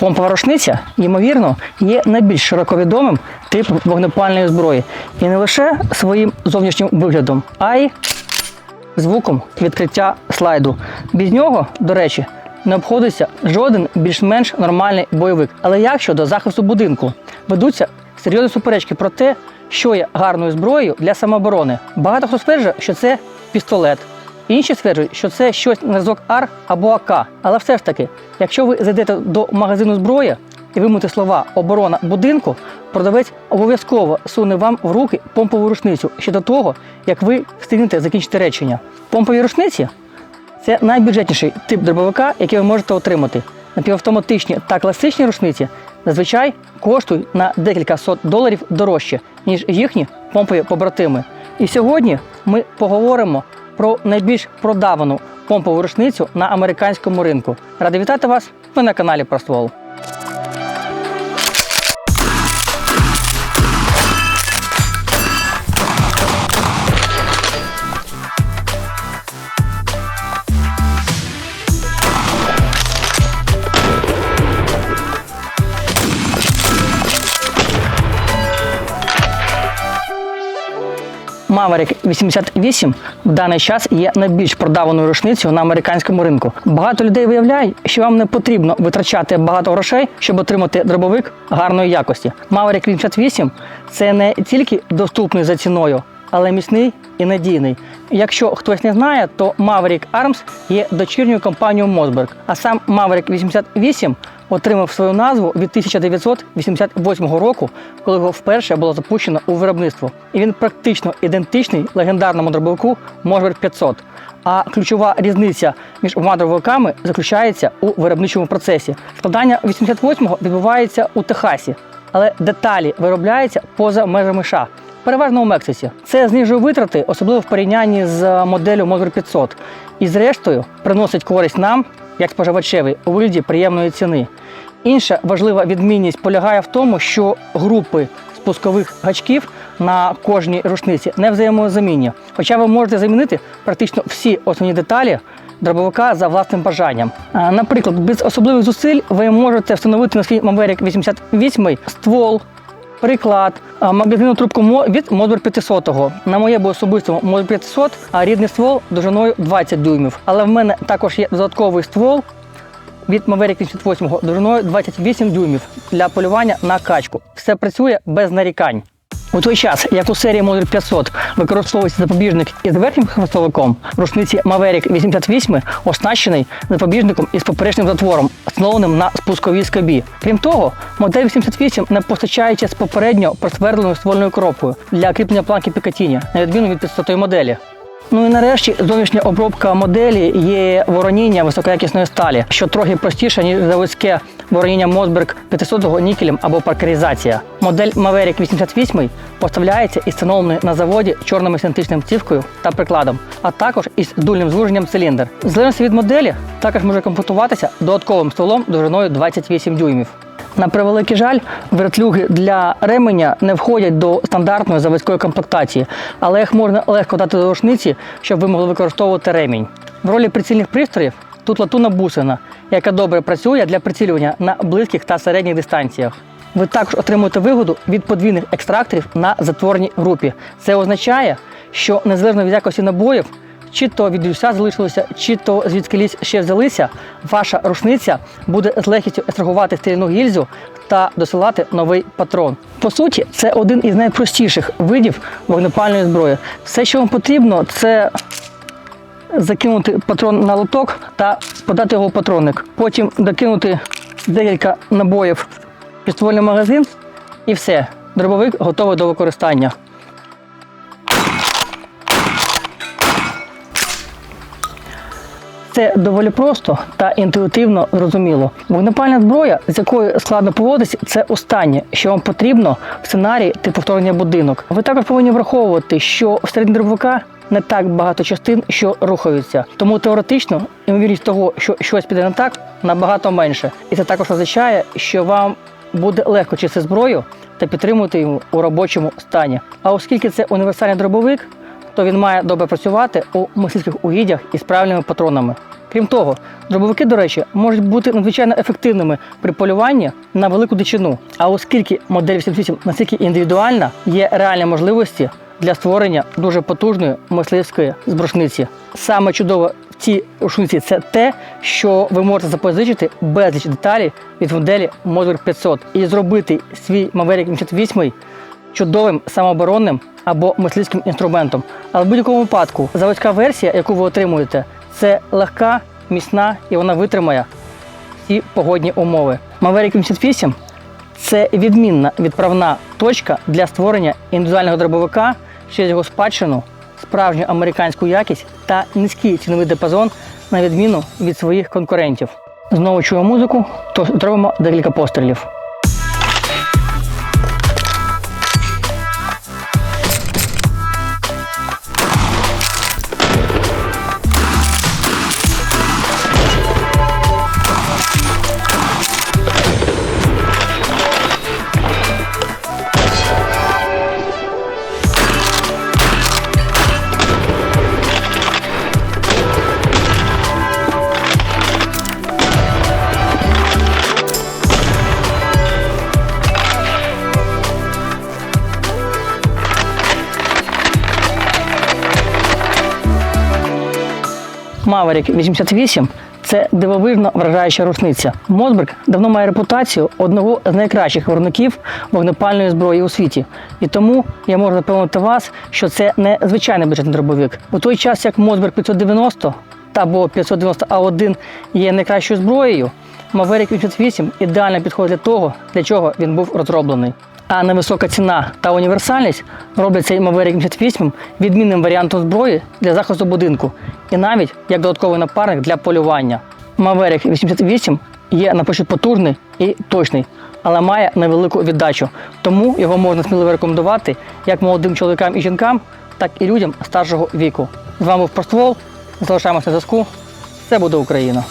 Помпова рушниця, ймовірно, є найбільш широко відомим типом вогнепальної зброї. І не лише своїм зовнішнім виглядом, а й звуком відкриття слайду. Без нього, до речі, не обходиться жоден більш-менш нормальний бойовик. Але як щодо захисту будинку? Ведуться серйозні суперечки про те, що є гарною зброєю для самооборони. Багато хто стверджує, що це пістолет. Інші стверджують, що це щось на зразок АР або АК. Але все ж таки, якщо ви зайдете до магазину зброї і вимите слова оборона будинку, продавець обов'язково суне вам в руки помпову рушницю ще до того, як ви встигнете закінчити речення. Помпові рушниці це найбюджетніший тип дробовика, який ви можете отримати. Напівавтоматичні та класичні рушниці зазвичай коштують на декілька сот доларів дорожче, ніж їхні помпові побратими. І сьогодні ми поговоримо про найбільш продавану помпову рушницю на американському ринку. Ради вітати вас! Ви на каналі Проствол. Maverick 88 в даний час є найбільш продаваною рушницею на американському ринку. Багато людей виявляють, що вам не потрібно витрачати багато грошей, щоб отримати дробовик гарної якості. Maverick 88 це не тільки доступний за ціною, але міцний і надійний. Якщо хтось не знає, то Maverick Arms є дочірньою компанією Mossberg, а сам Maverick 88 отримав свою назву від 1988 року, коли його вперше було запущено у виробництво. І він практично ідентичний легендарному дробовику Mossberg 500. А ключова різниця між обома дробовиками заключається у виробничому процесі. Складання 88-го відбувається у Техасі, але деталі виробляються поза межами США. Переважно у Мексиці. Це знижує витрати, особливо в порівнянні з моделлю Motor 500. І зрештою приносить користь нам, як споживачеві, у вигляді приємної ціни. Інша важлива відмінність полягає в тому, що групи спускових гачків на кожній рушниці не взаємозамінні. Хоча ви можете замінити практично всі основні деталі дробовика за власним бажанням. Наприклад, без особливих зусиль ви можете встановити на свій Maverick 88 ствол, Приклад, магазину трубку Мо- від Модбер 500. На моєму особистому Модбер 500 а рідний ствол довжиною 20 дюймів. Але в мене також є додатковий ствол від Maverick 88 довжиною 28 дюймів для полювання на качку. Все працює без нарікань. У той час, як у серії Model 500 використовується запобіжник із верхнім хвостовиком, в рушниці Maverick 88 оснащений запобіжником із поперечним затвором, встановленим на спусковій скобі. Крім того, модель 88 не постачається з попередньо просвердленою ствольною кропою для кріплення планки Пікатіні, на відміну від 500 моделі. Ну і нарешті зовнішня обробка моделі є вороніння високоякісної сталі, що трохи простіше, ніж заводське вороніння Мосберг 500 нікелем або паркеризація. Модель Maverick 88 поставляється і встановлений на заводі чорним синтетичним цівкою та прикладом, а також із дульним звуженням циліндр. В залежності від моделі також може комплектуватися додатковим стволом довжиною 28 дюймів. На превеликий жаль, вертлюги для ременя не входять до стандартної заводської комплектації, але їх можна легко дати до рушниці, щоб ви могли використовувати ремінь. В ролі прицільних пристроїв тут латунна бусина, яка добре працює для прицілювання на близьких та середніх дистанціях. Ви також отримуєте вигоду від подвійних екстракторів на затворній групі. Це означає, що незалежно від якості набоїв, чи то від люся залишилося, чи то звідкились ще взялися, ваша рушниця буде з легкістю екстрагувати стрільну гільзу та досилати новий патрон. По суті, це один із найпростіших видів вогнепальної зброї. Все, що вам потрібно, це закинути патрон на лоток та подати його в патронник. Потім докинути декілька набоїв в підствольний магазин і все. Дробовик готовий до використання. Це доволі просто та інтуїтивно зрозуміло. Вогнепальна зброя, з якою складно поводитися, це останнє, що вам потрібно в сценарії типу вторгнення будинок. Ви також повинні враховувати, що всередині дробовика не так багато частин, що рухаються. Тому теоретично ймовірність того, що щось піде не так, набагато менше. І це також означає, що вам буде легко чистити зброю та підтримувати його у робочому стані. А оскільки це універсальний дробовик, то він має добре працювати у мисливських угіддях із правильними патронами. Крім того, дробовики, до речі, можуть бути надзвичайно ефективними при полюванні на велику дичину. А оскільки модель 88 настільки індивідуальна, є реальні можливості для створення дуже потужної мисливської збрушниці. Саме чудове в цій рушниці це те, що ви можете запозичити безліч деталей від моделі Motor 500 і зробити свій Maverick 78 чудовим самооборонним або мисливським інструментом. Але в будь-якому випадку заводська версія, яку ви отримуєте, це легка, міцна і вона витримає всі погодні умови. Maverick 78 це відмінна відправна точка для створення індивідуального дробовика через його спадщину, справжню американську якість та низький ціновий диапазон на відміну від своїх конкурентів. Знову чую музику, тож зробимо декілька пострілів. Maverick 88 це дивовижно вражаюча рушниця. Мосберг давно має репутацію одного з найкращих виробників вогнепальної зброї у світі. І тому я можу запевнити вас, що це не звичайний бюджетний дробовик. У той час, як Мосберг 590 та або 590 А1 є найкращою зброєю, Maverick 88 ідеально підходить для того, для чого він був розроблений. А невисока ціна та універсальність роблять цей Maverick 78 відмінним варіантом зброї для захисту будинку і навіть як додатковий напарник для полювання. Maverick 88 є на початку потужний і точний, але має невелику віддачу, тому його можна сміливо рекомендувати як молодим чоловікам і жінкам, так і людям старшого віку. З вами був Проствол. Залишаємося на зв'язку. Це буде Україна.